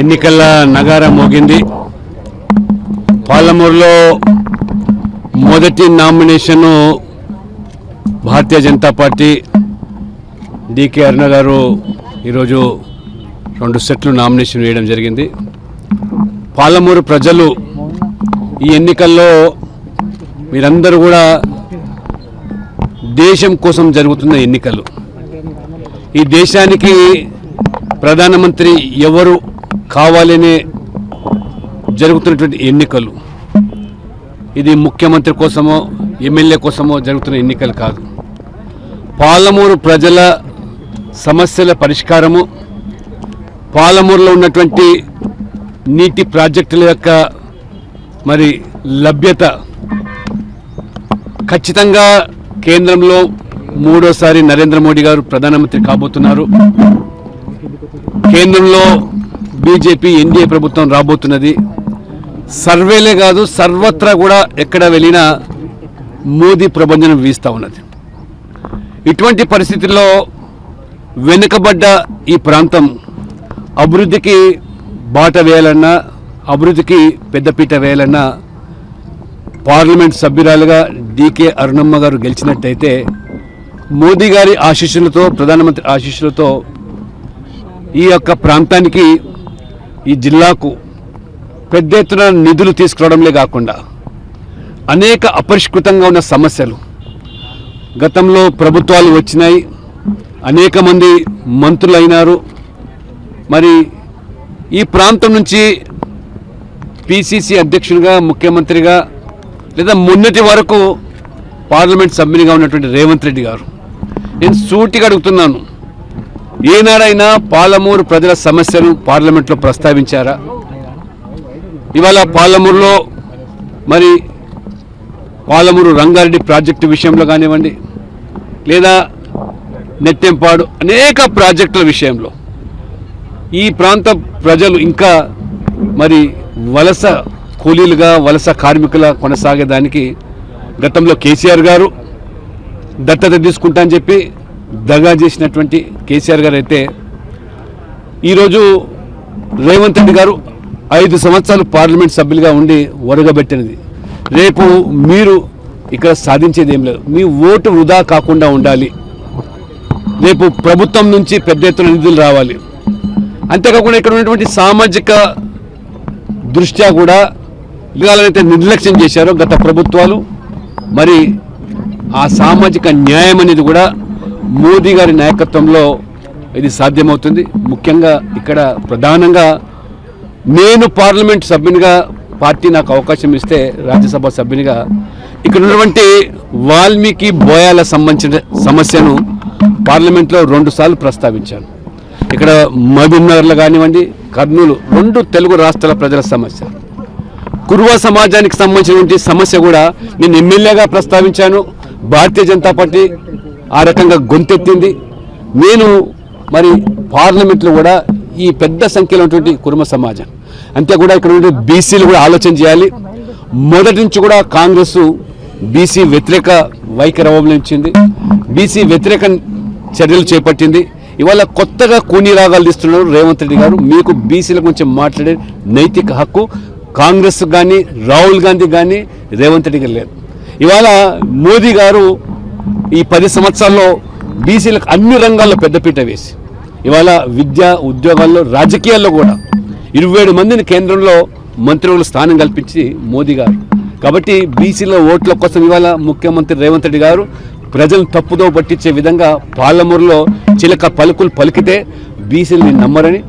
ఎన్నికల నగార మోగింది. పాలమూరులో మొదటి nomination Bharatiya Janata party D K Aruna గారు ఈరోజు రెండు సెట్లు నామినేషన్ వేయడం జరిగింది. పాలమూరు ప్రజలు ఈ ఎన్నికల్లో మీరందరూ కూడా దేశం కోసం జరుగుతున్న ఎన్నికలు. ఈ దేశానికి ప్రధానమంత్రి ఎవరు కావాలనే జరుగుతున్నటువంటి ఎన్నికలు. ఇది ముఖ్యమంత్రి కోసమో ఎమ్మెల్యే కోసమో జరుగుతున్న ఎన్నికలు కాదు. పాలమూరు ప్రజల సమస్యల పరిష్కారము పాలమూరులో ఉన్నటువంటి నీటి ప్రాజెక్టుల యొక్క మరి లభ్యత ఖచ్చితంగా కేంద్రంలో మూడోసారి నరేంద్ర మోడీ గారు ప్రధానమంత్రి కాబోతున్నారు. కేంద్రంలో బీజేపీ ఎన్డీఏ ప్రభుత్వం రాబోతున్నది. సర్వేలే కాదు సర్వత్రా కూడా ఎక్కడ వెళ్ళినా మోదీ ప్రభంజనం వీస్తూ ఉన్నది. ఇటువంటి పరిస్థితుల్లో వెనుకబడ్డ ఈ ప్రాంతం అభివృద్ధికి బాట వేయాలన్నా అభివృద్ధికి పెద్దపీట వేయాలన్నా పార్లమెంట్ సభ్యురాలుగా డీకే అరుణమ్మ గారు గెలిచినట్టయితే మోదీ గారి ఆశీస్సులతో ప్రధానమంత్రి ఆశీస్సులతో ఈ యొక్క ప్రాంతానికి ఈ జిల్లాకు పెద్ద ఎత్తున నిధులు తీసుకురావడంలే కాకుండా అనేక అపరిష్కృతంగా ఉన్న సమస్యలు. గతంలో ప్రభుత్వాలు వచ్చినాయి. అనేక మంది మంత్రులు అయినారు మరి ఈ ప్రాంతం నుంచి పిసిసి అధ్యక్షునిగా ముఖ్యమంత్రిగా లేదా మొన్నటి వరకు పార్లమెంట్ సభ్యునిగా ఉన్నటువంటి రేవంత్ రెడ్డి గారు. నేను సూటిగా అడుగుతున్నాను. ఏనాడైనా పాలమూరు ప్రజల సమస్యను పార్లమెంట్లో ప్రస్తావించారా? ఇవాళ పాలమూరులో మరి పాలమూరు రంగారెడ్డి ప్రాజెక్టు విషయంలో కానివ్వండి లేదా నెట్టెంపాడు అనేక ప్రాజెక్టుల విషయంలో. ఈ ప్రాంత ప్రజలు ఇంకా మరి వలస కూలీలుగా వలస కార్మికుల కొనసాగేదానికి గతంలో కేసీఆర్ గారు దత్తత తీసుకుంటా అని చెప్పి దగా చేసినటువంటి కేసీఆర్ గారు అయితే ఈరోజు రేవంత్ రెడ్డి గారు ఐదు సంవత్సరాలు పార్లమెంట్ సభ్యులుగా ఉండి ఒరగబెట్టినది. రేపు మీరు ఇక్కడ సాధించేది ఏం లేదు. మీ ఓటు వృధా కాకుండా ఉండాలి. రేపు ప్రభుత్వం నుంచి పెద్ద ఎత్తున నిధులు రావాలి. అంతేకాకుండా ఇక్కడ ఉన్నటువంటి సామాజిక దృష్ట్యా కూడా ఇవాళనైతే నిర్లక్ష్యం చేశారో గత ప్రభుత్వాలు. మరి ఆ సామాజిక న్యాయం అనేది కూడా మోదీ గారి నాయకత్వంలో ఇది సాధ్యమవుతుంది. ముఖ్యంగా ఇక్కడ ప్రధానంగా నేను పార్లమెంట్ సభ్యునిగా పార్టీ నాకు అవకాశం ఇస్తే రాజ్యసభ సభ్యునిగా ఇక్కడ ఉన్నటువంటి వాల్మీకి బోయాల సంబంధించిన సమస్యను పార్లమెంట్లో రెండుసార్లు ప్రస్తావించాను. ఇక్కడ మహబూబ్నగర్లో కానివ్వండి కర్నూలు రెండు తెలుగు రాష్ట్రాల ప్రజల సమస్య. కురువ సమాజానికి సంబంధించినటువంటి సమస్య కూడా నేను ఎమ్మెల్యేగా ప్రస్తావించాను. భారతీయ జనతా పార్టీ ఆ రకంగా గొంతెత్తింది. నేను మరి పార్లమెంట్లో కూడా ఈ పెద్ద సంఖ్యలో ఉన్నటువంటి కుటుంబ సమాజం. అంతే కూడా ఇక్కడ ఉండే బీసీలు కూడా ఆలోచన చేయాలి. మొదటి నుంచి కూడా కాంగ్రెస్ బీసీ వ్యతిరేక వైఖరి అవలంబించింది బీసీ వ్యతిరేక చర్యలు చేపట్టింది. ఇవాళ కొత్తగా కూని రాగాలు తీస్తున్నారు రేవంత్ రెడ్డి గారు. మీకు బీసీల గురించి మాట్లాడే నైతిక హక్కు కాంగ్రెస్ కానీ రాహుల్ గాంధీ కానీ రేవంత్ రెడ్డి గారు లేదు. ఇవాళ మోదీ గారు ఈ పది సంవత్సరాల్లో బీసీలకు అన్ని రంగాల్లో పెద్దపీట వేసి ఇవాళ విద్య ఉద్యోగాల్లో రాజకీయాల్లో కూడా ఇరవై ఏడు మందిని కేంద్రంలో మంత్రులు స్థానం కల్పించి మోదీ గారు. కాబట్టి బీసీల ఓట్ల కోసం ఇవాళ ముఖ్యమంత్రి రేవంత్ రెడ్డి గారు ప్రజలను తప్పుదో పట్టించే విధంగా పాలమూరులో చిలక పలుకులు పలికితే బీసీలని నమ్మరని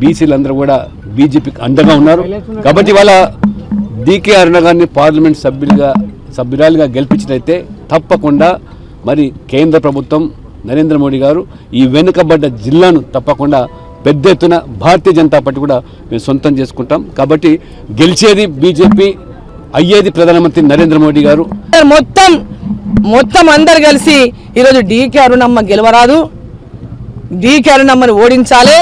బీసీలందరూ కూడా బీజేపీకి అండగా ఉన్నారు. కాబట్టి ఇవాళ డీకే అరుణ గారిని పార్లమెంట్ సభ్యులుగా సభ్యురాలుగా గెలిపించినైతే తప్పకుండా మరి కేంద్ర ప్రభుత్వం నరేంద్ర మోడీ గారు ఈ వెనుకబడ్డ జిల్లాను తప్పకుండా పెద్ద ఎత్తున భారతీయ జనతా పార్టీ కూడా మేము సొంతం చేసుకుంటాం. కాబట్టి గెలిచేది బీజేపీ అయ్యేది ప్రధానమంత్రి నరేంద్ర మోడీ గారు. మొత్తం మొత్తం అందరు కలిసి ఈరోజు డీకే అరుణమ్మ గెలవరాదు. డీకే అరుణమ్మని ఓడించాలి.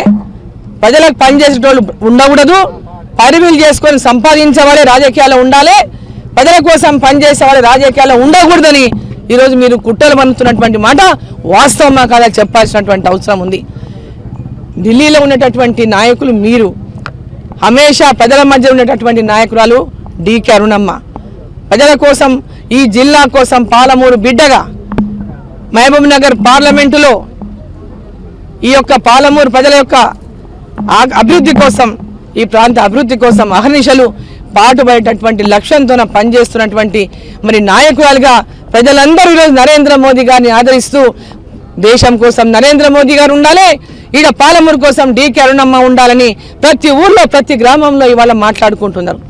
ప్రజలకు పనిచేసేటోళ్ళు ఉండకూడదు. పరిమిలు చేసుకొని సంపాదించేవాడే రాజకీయాల్లో ఉండాలి. ప్రజల కోసం పనిచేసేవాడే రాజకీయాల్లో ఉండకూడదని ఈరోజు మీరు కుట్రలు పన్నుతున్నటువంటి మాట వాస్తవమా కాదా చెప్పాల్సినటువంటి అవసరం ఉంది. ఢిల్లీలో ఉన్నటువంటి నాయకులు మీరు హమేషా ప్రజల మధ్య ఉన్నటువంటి నాయకురాలు డికే అరుణమ్మ. ప్రజల కోసం ఈ జిల్లా కోసం పాలమూరు బిడ్డగా మహబూబ్ నగర్ పార్లమెంటులో ఈ యొక్క పాలమూరు ప్రజల యొక్క అభివృద్ధి కోసం ఈ ప్రాంత అభివృద్ధి కోసం అహర్నిశలు పాటుపడేటటువంటి లక్ష్యంతో పనిచేస్తున్నటువంటి మరి నాయకురాలుగా ప్రజలందరూ ఈరోజు నరేంద్ర మోదీ గారిని ఆదరిస్తూ దేశం కోసం నరేంద్ర మోదీ గారు ఉండాలి ఈడ పాలమూరు కోసం డీకే అరుణమ్మ ఉండాలని ప్రతి ఊర్లో ప్రతి గ్రామంలో ఇవాళ మాట్లాడుకుంటున్నారు.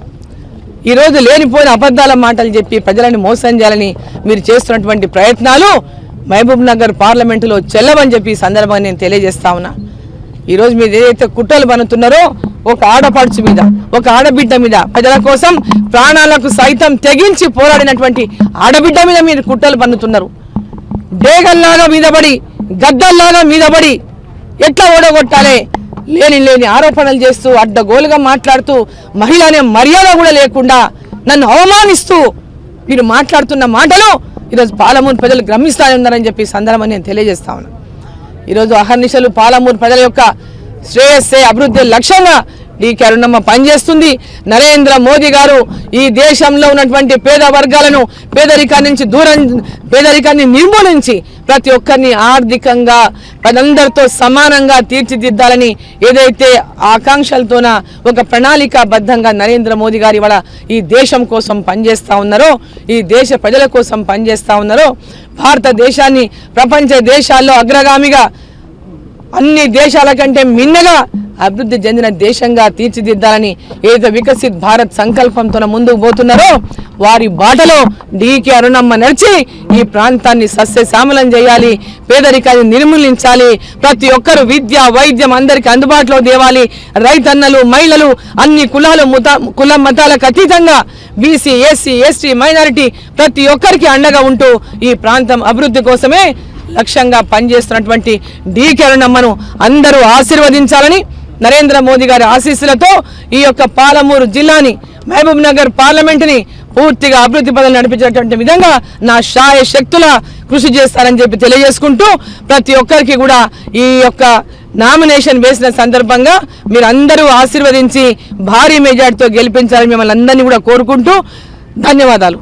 ఈరోజు లేనిపోయిన అబద్ధాల మాటలు చెప్పి ప్రజలను మోసం చేయాలని మీరు చేస్తున్నటువంటి ప్రయత్నాలు మహబూబ్ నగర్ పార్లమెంటులో చెల్లవని చెప్పి ఈ సందర్భంగా నేను తెలియజేస్తా ఉన్నా. ఈరోజు మీరు ఏదైతే కుట్రలు పనుతున్నారో ఒక ఆడపడుచు మీద ఒక ఆడబిడ్డ మీద ప్రజల కోసం ప్రాణాలకు సైతం తెగించి పోరాడినటువంటి ఆడబిడ్డ మీద మీరు కుట్రలు పన్నుతున్నారు. డేగల్లాగా మీదబడి గద్దల్లాగా మీదబడి ఎట్లా ఓడగొట్టాలి? లేని లేని ఆరోపణలు చేస్తూ అడ్డగోలుగా మాట్లాడుతూ మహిళ అనే మర్యాద కూడా లేకుండా నన్ను అవమానిస్తూ మీరు మాట్లాడుతున్న మాటలు ఈరోజు పాలమూరు ప్రజలు గ్రమిస్తానే ఉన్నారని చెప్పి సందర్భం నేను తెలియజేస్తా ఉన్నాను ఈరోజు అహర్నిశలు పాలమూరు ప్రజల యొక్క శ్రేయస్సే అభివృద్ధి లక్ష్యంగా ఈ కరుణమ్మ పనిచేస్తుంది నరేంద్ర మోదీ గారు ఈ దేశంలో ఉన్నటువంటి పేద వర్గాలను పేదరికాన్ని నుంచి దూరం పేదరికాన్ని నిర్మూలించి ప్రతి ఒక్కరిని ఆర్థికంగా పదందరితో సమానంగా తీర్చిదిద్దాలని ఏదైతే ఆకాంక్షలతోన ఒక ప్రణాళికాబద్ధంగా నరేంద్ర మోదీ గారు ఇవాళ ఈ దేశం కోసం పనిచేస్తూ ఉన్నారో ఈ దేశ ప్రజల కోసం పనిచేస్తూ ఉన్నారో భారతదేశాన్ని ప్రపంచ దేశాల్లో అగ్రగామిగా అన్ని దేశాల కంటే మిన్నగా అభివృద్ధి చెందిన దేశంగా తీర్చిదిద్దాలని ఏదైతే వికసిత్ భారత్ సంకల్పంతో ముందుకు పోతున్నారో వారి బాటలో డీకే అరుణమ్మ నడిచి ఈ ప్రాంతాన్ని సస్యశ్యామలం చేయాలి పేదరికాన్ని నిర్మూలించాలి ప్రతి ఒక్కరు విద్య వైద్యం అందరికీ అందుబాటులో తేవాలి. రైతన్నలు మహిళలు అన్ని కులాలు మత కుల మతాలకు అతీతంగా బీసీ ఎస్సీ ఎస్టీ మైనారిటీ ప్రతి ఒక్కరికి అండగా ఉంటూ ఈ ప్రాంతం అభివృద్ధి కోసమే లక్ష్యంగా పనిచేస్తున్నటువంటి డి కరుణమ్మను అందరూ ఆశీర్వదించాలని నరేంద్ర మోదీ గారి ఆశీస్సులతో ఈ యొక్క పాలమూరు జిల్లాని మహబూబ్ నగర్ పార్లమెంటుని పూర్తిగా అభివృద్ధి పదవి నడిపించేటువంటి విధంగా నా శాయ శక్తుల కృషి చేస్తారని చెప్పి తెలియజేసుకుంటూ ప్రతి ఒక్కరికి కూడా ఈ యొక్క నామినేషన్ వేసిన సందర్భంగా మీరు అందరూ ఆశీర్వదించి భారీ మెజార్టీతో గెలిపించాలని మిమ్మల్ని అందరినీ కూడా కోరుకుంటూ ధన్యవాదాలు.